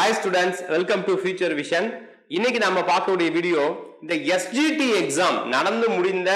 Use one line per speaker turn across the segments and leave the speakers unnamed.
Hi students welcome to Future Vision இன்னைக்கு நம்ம பார்க்கக்கூடிய வீடியோ இந்த எஸ்ஜிடி எக்ஸாம் நடந்து முடிந்த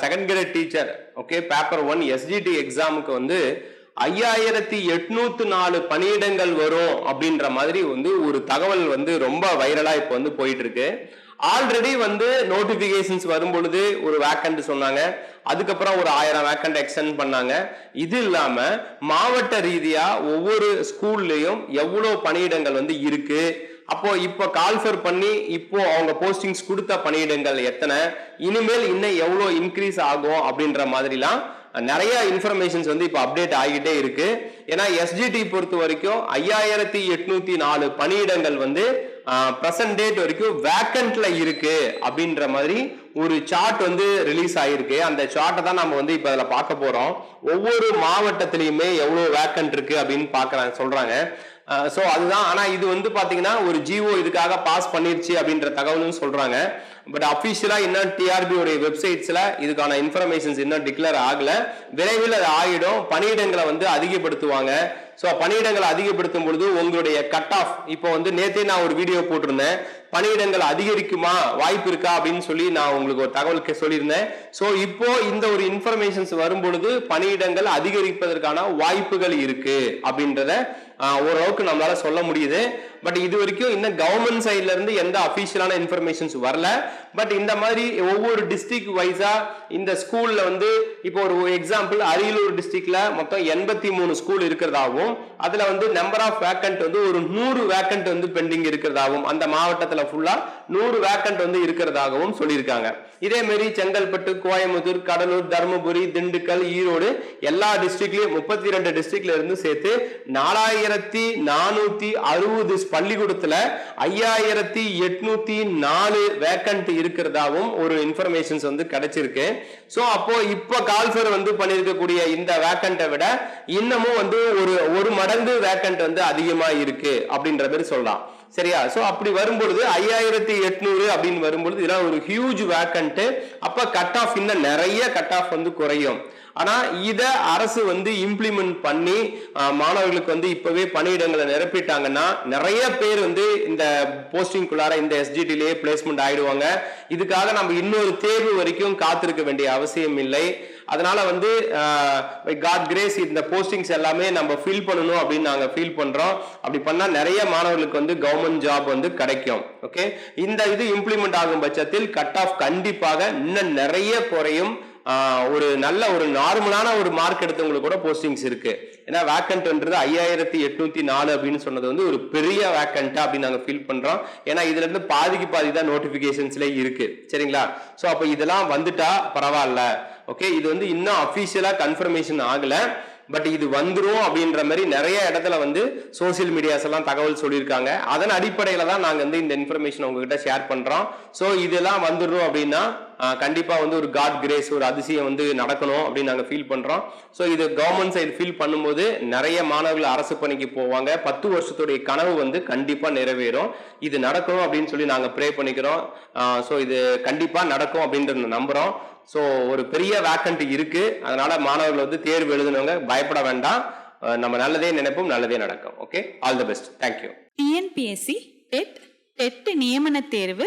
second grade teacher okay paper one SGT எக்ஸாமுக்கு வந்து ஐயாயிரத்தி எட்நூத்து நாலு பணியிடங்கள் வரும் அப்படின்ற மாதிரி வந்து ஒரு தகவல் வந்து ரொம்ப வைரலா இப்போ வந்து போயிட்டு இருக்கு. ஆல்ரெடி வந்து நோட்டிபிகேஷன்ஸ் வரும் பொழுது ஒரு வேக்கண்ட் சொன்னாங்க. அதுக்கப்புறம் ஒரு ஆயிரம் வேக்கண்ட் எக்ஸ்டெண்ட் பண்ணாங்க. இது இல்லாம மாவட்ட ரீதியா ஒவ்வொரு ஸ்கூல்லையும் எவ்வளோ பணியிடங்கள் வந்து இருக்கு. அப்போ இப்போ கால்ஃபர் பண்ணி இப்போ அவங்க போஸ்டிங்ஸ் கொடுத்த பணியிடங்கள் எத்தனை? இனிமேல் இன்னும் எவ்வளோ இன்க்ரீஸ் ஆகும் அப்படின்ற மாதிரிலாம் நிறைய இன்ஃபர்மேஷன்ஸ் வந்து இப்போ அப்டேட் ஆகிட்டே இருக்கு. ஏன்னா எஸ்ஜிடி பொறுத்த வரைக்கும் ஐயாயிரத்தி எட்நூத்தி நாலு பணியிடங்கள் வந்து ப்ரெசன்ட் டேட் வரைக்கும் வேக்கண்ட்ல இருக்கு அப்படின்ற மாதிரி ஒரு சார்ட் வந்து ரிலீஸ் ஆயிருக்கு. அந்த சார்ட்டை தான் நம்ம வந்து இப்போ அதில் பார்க்க போகிறோம் ஒவ்வொரு மாவட்டத்திலையுமே எவ்வளோ வேக்கண்ட் இருக்கு அப்படின்னு பார்க்குறாங்க சொல்கிறாங்க ஸோ அதுதான். ஆனால் இது வந்து பார்த்தீங்கன்னா ஒரு ஜிஓ இதுக்காக பாஸ் பண்ணிருச்சு அப்படின்ற தகவலும் சொல்கிறாங்க பட் அஃபிஷியலாக இன்னும் டிஆர்பியோடைய வெப்சைட்ஸில் இதுக்கான இன்ஃபர்மேஷன்ஸ் இன்னும் டிக்ளேர் ஆகலை. விரைவில் அது ஆகிடும் பணியிடங்களை வந்து அதிகப்படுத்துவாங்க. ஸோ பணியிடங்களை அதிகப்படுத்தும் பொழுது உங்களுடைய கட் ஆஃப் இப்போ வந்து நேற்றே நான் ஒரு வீடியோ போட்டிருந்தேன். பணியிடங்கள் அதிகரிக்குமா? வாய்ப்பு இருக்கா? அப்படின்னு சொல்லி நான் உங்களுக்கு ஒரு தகவல் சொல்லியிருந்தேன். ஸோ இப்போ இந்த ஒரு இன்ஃபர்மேஷன்ஸ் வரும் பொழுது பணியிடங்கள் அதிகரிப்பதற்கான வாய்ப்புகள் இருக்கு அப்படின்றத ஓரளவுக்கு நம்மளால சொல்ல முடியுது. பட் இது வரைக்கும் இன்னும் கவர்மெண்ட் சைட்ல இருந்து எந்த அஃபிஷியலான இன்ஃபர்மேஷன்ஸ் வரல. பட் இந்த மாதிரி ஒவ்வொரு டிஸ்ட்ரிக்ட் வைஸா இந்த ஸ்கூல்ல வந்து இப்போ ஒரு எக்ஸாம்பிள் அரியலூர் டிஸ்ட்ரிக்ட்ல மொத்தம் எண்பத்தி மூணு ஸ்கூல் இருக்கிறதாகவும் அதுல வந்து நம்பர் ஆஃப் வேக்கண்ட் வந்து ஒரு நூறு வேக்கண்ட் வந்து பெண்டிங் இருக்கிறதாகவும் அந்த மாவட்டத்துல ஃபுல்லா நூறு வேக்கண்ட் வந்து இருக்கிறதாகவும் சொல்லியிருக்காங்க. இதே மாதிரி செங்கல்பட்டு கோயம்புத்தூர் கடலூர் தருமபுரி திண்டுக்கல் ஈரோடு எல்லா டிஸ்ட்ரிக்ட்லயும் முப்பத்தி ரெண்டு டிஸ்ட்ரிக்ட்ல இருந்து சேர்த்து ஐயாயிரத்தி நானூத்தி அறுபது பள்ளிக்கூடத்துல ஐயாயிரத்தி எட்நூத்தி நாலு வேக்கண்ட் இருக்கிறதாவும் ஒரு இன்ஃபர்மேஷன்ஸ் வந்து கிடைச்சிருக்கு. ஸோ அப்போ இப்போ கால்ஃபர் வந்து பண்ணியிருக்கக்கூடிய இந்த வேக்கண்ட்டை விட இன்னமும் வந்து ஒரு ஒரு மடங்கு வேக்கண்ட் வந்து அதிகமா இருக்கு அப்படின்ற மாதிரி சொல்லலாம். சரியா? ஸோ அப்படி வரும்பொழுது ஐயாயிரத்தி எட்நூறு அப்படின்னு வரும்பொழுது இதெல்லாம் ஒரு ஹியூஜ் வேக்கண்ட்டு அப்போ கட் ஆஃப் இன்னும் நிறைய கட் ஆஃப் வந்து குறையும். ஆனா இத அரசு வந்து இம்ப்ளிமெண்ட் பண்ணி மாணவர்களுக்கு வந்து இப்பவே பணியிடங்களை நிரப்பிட்டாங்கன்னா நிறைய பேர் வந்து இந்த போஸ்டிங்குள்ளார இந்த எஸ்ஜிடிலேயே பிளேஸ்மெண்ட் ஆயிடுவாங்க. இதுக்காக நம்ம இன்னொரு தேர்வு வரைக்கும் காத்திருக்க வேண்டிய அவசியம் இல்லை. அதனால வந்து காட் கிரேஸ் இந்த போஸ்டிங்ஸ் எல்லாமே நம்ம ஃபில் பண்ணணும் அப்படின்னு நாங்கள் ஃபீல் பண்ணுறோம் அப்படி பண்ணால் நிறைய மாணவர்களுக்கு வந்து கவர்மெண்ட் ஜாப் வந்து கிடைக்கும். ஓகே இந்த இது இம்ப்ளிமெண்ட் ஆகும் பட்சத்தில் கட் ஆஃப் கண்டிப்பாக இன்னும் நிறைய குறையும். ஒரு நல்ல ஒரு நார்மலான ஒரு மார்க் எடுத்தவங்களுக்கு கூட போஸ்டிங்ஸ் இருக்கு. ஏன்னா வேக்கண்ட்ன்றது ஐயாயிரத்தி எட்நூத்தி நாலு அப்படின்னு சொன்னது வந்து ஒரு பெரிய வேக்கண்டா அப்படின்னு நாங்க ஃபீல் பண்றோம். ஏன்னா இதுல இருந்து பாதிக்கு பாதி தான் நோட்டிபிகேஷன்ஸ்ல இருக்கு. சரிங்களா? சோ அப்ப இதெல்லாம் வந்துட்டா பரவாயில்ல. ஓகே இது வந்து இன்னும் அபிஷியலா கன்ஃபர்மேஷன் ஆகல. பட் இது வந்துடும் அப்படின்ற மாதிரி நிறைய இடத்துல வந்து சோசியல் மீடியாஸ் எல்லாம் தகவல் சொல்லியிருக்காங்க. அதன் அடிப்படையில தான் நாங்கள் வந்து இந்த இன்ஃபர்மேஷன் உங்ககிட்ட ஷேர் பண்றோம். ஸோ இதெல்லாம் வந்துடும் அப்படின்னா கண்டிப்பா வந்து ஒரு காட் கிரேஸ் ஒரு அதிசயம் வந்து நடக்கணும் அப்படின்னு நாங்க ஃபீல் பண்றோம். ஸோ இது கவர்மெண்ட் சைடு ஃபீல் பண்ணும்போது நிறைய மாணவர்கள் அரசு பணிக்கு போவாங்க. பத்து வருஷத்துடைய கனவு வந்து கண்டிப்பா நிறைவேறும். இது நடக்கணும் அப்படின்னு சொல்லி நாங்க ப்ரே பண்ணிக்கிறோம். ஸோ இது கண்டிப்பா நடக்கும் அப்படின்றத நம்புறோம். ஸோ ஒரு பெரிய வேக்கண்ட் இருக்கு. அதனால மாணவர்கள் வந்து தேர்வு எழுதுனவங்க பயப்பட வேண்டாம். நம்ம நல்லதே நினைப்போம் நல்லதே நடக்கும். Okay all the best thank you
TNPSC TET TET நியமன தேர்வு